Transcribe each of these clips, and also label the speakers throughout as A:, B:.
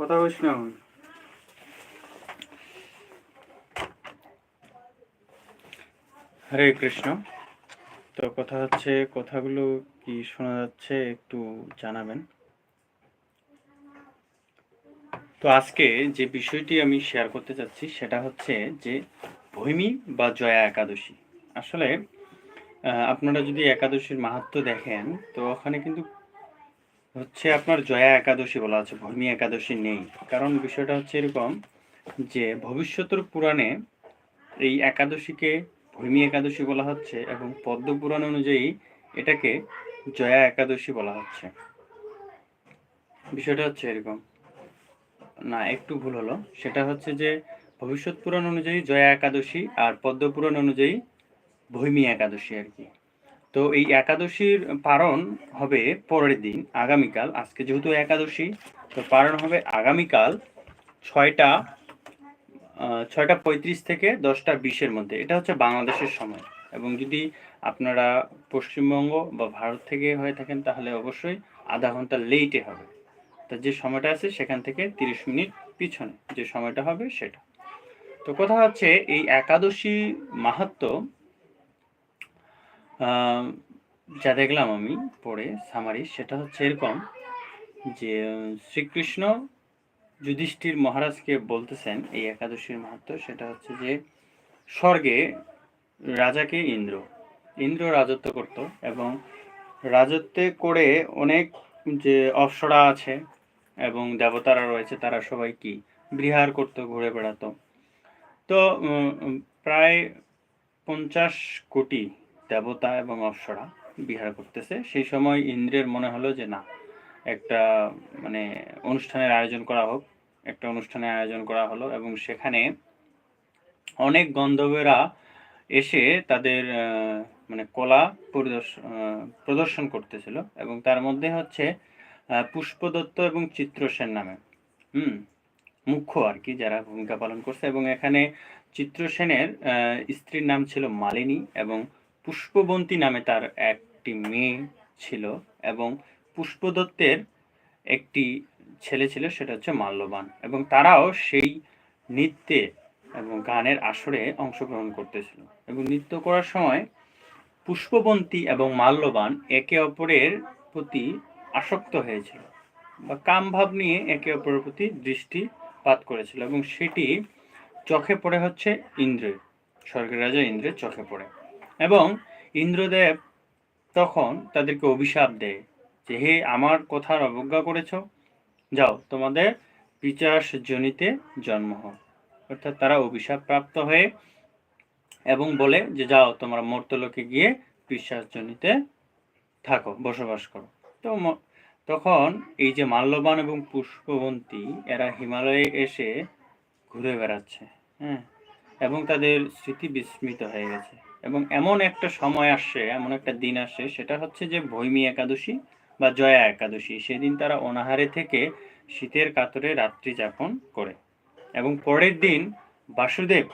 A: কথা বলিস না। হরে কৃষ্ণ। তো কথা হচ্ছে, কথাগুলো কি শোনা যাচ্ছে একটু জানাবেন। তো আজকে যে বিষয়টি আমি শেয়ার করতে চাচ্ছি, সেটা হচ্ছে যে ভৈমী বা জয়া একাদশী। আসলে আপনারা যদি একাদশীর মাহাত্ম্য দেখেন, তো ওখানে কিন্তু হচ্ছে আপনার জয়া একাদশী বলা আছে ভূমি একাদশী নেই। কারণ বিষয়টা হচ্ছে এরকম যে ভবিষ্যতের পুরাণে এই একাদশীকে ভূমি একাদশী বলা হচ্ছে এবং পদ্ম পুরাণ অনুযায়ী এটাকে জয়া একাদশী বলা হচ্ছে। বিষয়টা হচ্ছে এরকম। না, একটু ভুল হলো। সেটা হচ্ছে যে ভবিষ্যৎ পুরাণ অনুযায়ী জয়া একাদশী আর পদ্ম পুরাণ অনুযায়ী ভৈমী একাদশী আর কি। তো এই একাদশীর পারণ হবে পরের দিন আগামীকাল। আজকে যেহেতু একাদশী তো পারণ হবে আগামীকাল ছয়টা ছয়টা পঁয়ত্রিশ থেকে দশটা বিশের মধ্যে। এটা হচ্ছে বাংলাদেশের সময়। এবং যদি আপনারা পশ্চিমবঙ্গ বা ভারত থেকে হয়ে থাকেন তাহলে অবশ্যই আধা ঘণ্টা লেটে হবে। তা যে সময়টা আছে সেখান থেকে তিরিশ মিনিট পিছনে। যে সময়টা হবে সেটা। তো কথা হচ্ছে এই একাদশী মাহাত্ম্য আহ, যা দেখলাম আমি পড়ে সামারি সেটা হচ্ছে এরকম যে, শ্রীকৃষ্ণ যুধিষ্ঠির মহারাজকে বলতেছেন এই একাদশীর মাহাত্ম্য সেটা হচ্ছে যে, স্বর্গে রাজাকে ইন্দ্র ইন্দ্র রাজত্ব করত এবং রাজত্বে করে অনেক যে অপ্সরা আছে এবং দেবতারা রয়েছে, তারা সবাই কি? বিহার করতো, ঘুরে বেড়াতো। তো প্রায় পঞ্চাশ কোটি দেবতা এবং অপ্সরা বিহার করতেছে। সেই সময় ইন্দ্রের মনে হলো যে, না, একটা মানে অনুষ্ঠানের আয়োজন করা হোক। একটা অনুষ্ঠানের আয়োজন করা হলো এবং সেখানে অনেক গন্ধর্বেরা এসে তাদের মানে কলা পরিদর্শন প্রদর্শন করতেছিল এবং তার মধ্যে হচ্ছে পুষ্পদত্ত এবং চিত্রসেন নামে, হুম, মুখ্য আর কি যারা ভূমিকা পালন করছে এবং এখানে চিত্রসেনের স্ত্রীর নাম ছিল মালিনী এবং পুষ্পবন্তী নামে তার একটি মেয়ে ছিল এবং পুষ্পদত্তের একটি ছেলে ছিল, সেটা হচ্ছে মাল্যবান। এবং তারাও সেই নৃত্যে এবং গানের আসরে অংশগ্রহণ করতেছিল। এবং নৃত্য করার সময় পুষ্পবন্তী এবং মাল্যবান একে অপরের প্রতি আসক্ত হয়েছিল বা কাম ভাব নিয়ে একে অপরের প্রতি দৃষ্টিপাত করেছিল এবং সেটি চোখে পড়ে হচ্ছে ইন্দ্রের, স্বর্গের রাজা ইন্দ্রের চোখে পড়ে। এবং ইন্দ্রদেব তখন তাদেরকে অভিশাপ দেয় যে, হে, আমার কথার অবজ্ঞা করেছ? যাও, তোমাদের পিচাস জনিতে জন্ম হোক। অর্থাৎ তারা অভিশাপ প্রাপ্ত হয়ে এবং বলে যে, যাও, তোমরা মর্তলোকে গিয়ে পিচাস জনিতে থাকো, বসবাস করো। তো তখন এই যে মাল্যবান এবং পুষ্পবন্তী, এরা হিমালয়ে এসে ঘুরে বেড়াচ্ছে হ্যাঁ এবং তাদের স্মৃতি বিস্মৃত হয়ে গেছে। এবং এমন একটা সময় আসছে এমন একটা দিন আসছে সেটা হচ্ছে যে ভৈমী একাদশী বা জয়া একাদশী। সেদিন তারা অনাহারে থেকে শীতের কাতরে রাত্রি যাপন করে এবং পরের দিন বাসুদেব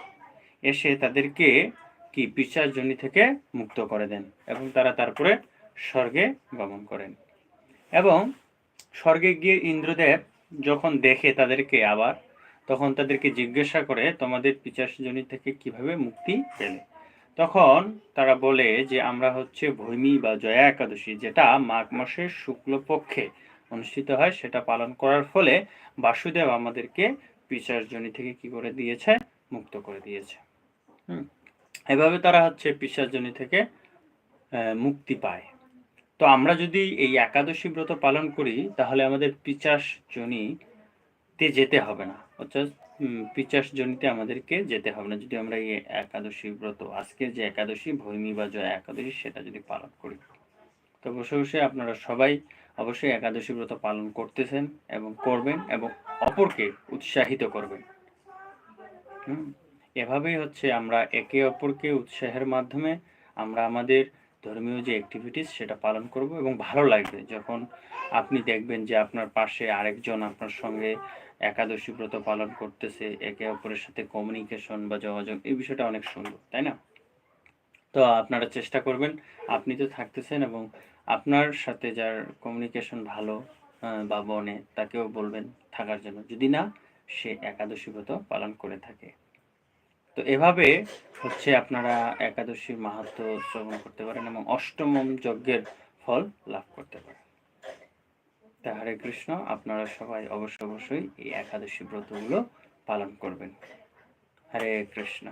A: এসে তাদেরকে কি পিসার জনি থেকে মুক্ত করে দেন এবং তারা তারপরে স্বর্গে গমন করেন। এবং স্বর্গে গিয়ে ইন্দ্রদেব যখন দেখে তাদেরকে আবার, তখন তাদেরকে জিজ্ঞাসা করে, তোমাদের পিচাস জনি থেকে কীভাবে মুক্তি পেলে? তখন তারা বলে যে আমরা হচ্ছে ভৈমী বা জয়া একাদশী, যেটা মাঘ মাসের শুক্লপক্ষে অনুষ্ঠিত হয়, সেটা পালন করার ফলে বাসুদেব আমাদেরকে পিচার জনি থেকে কি করে দিয়েছে? মুক্ত করে দিয়েছে। হুম। এভাবে তারা হচ্ছে পিসার জনি থেকে মুক্তি পায়। তো আমরা যদি এই একাদশী ব্রত পালন করি, তাহলে আমাদের পিচাস জনিতে যেতে হবে না। অর্থাৎ পিচাস জনিতে আমাদেরকে যেতে হবে না। যদি আমরা এই একাদশী ব্রত, আজকের যে একাদশী, ভৈমী বা জয়া একাদশী, সেটা যদি পালন করি। তো বসে বসে আপনারা সবাই অবশ্যই একাদশী ব্রত পালন করতেছেন এবং করবেন এবং অপরকে উৎসাহিত করবেন। এভাবেই হচ্ছে আমরা একে অপরকে উৎসাহের মাধ্যমে আমরা আমাদের ধর্মীয় যে অ্যাক্টিভিটিস সেটা পালন করব এবং ভালো লাগবে। যখন আপনি দেখবেন যে আপনার পাশে আরেকজন আপনার সঙ্গে একাদশী ব্রত পালন করতেছে, একে অপরের সাথে কমিউনিকেশন বা যোগাযোগ এই বিষয়টা অনেক সুন্দর, তাই না? তো আপনারা চেষ্টা করবেন, আপনি তো থাকতেছেন এবং আপনার সাথে যার কমিউনিকেশন ভালো বা বনে, তাকেও বলবেন থাকার জন্য। যদি না, সে একাদশী ব্রত পালন করে থাকে। তো এভাবে হচ্ছে আপনারা একাদশীর মাহাত্ম শ্রবণ করতে পারেন এবং অষ্টম যজ্ঞের ফল লাভ করতে পারেন। তা হরে কৃষ্ণ, আপনারা সবাই অবশ্য অবশ্যই এই একাদশী ব্রতগুলো পালন করবেন। হরে কৃষ্ণ।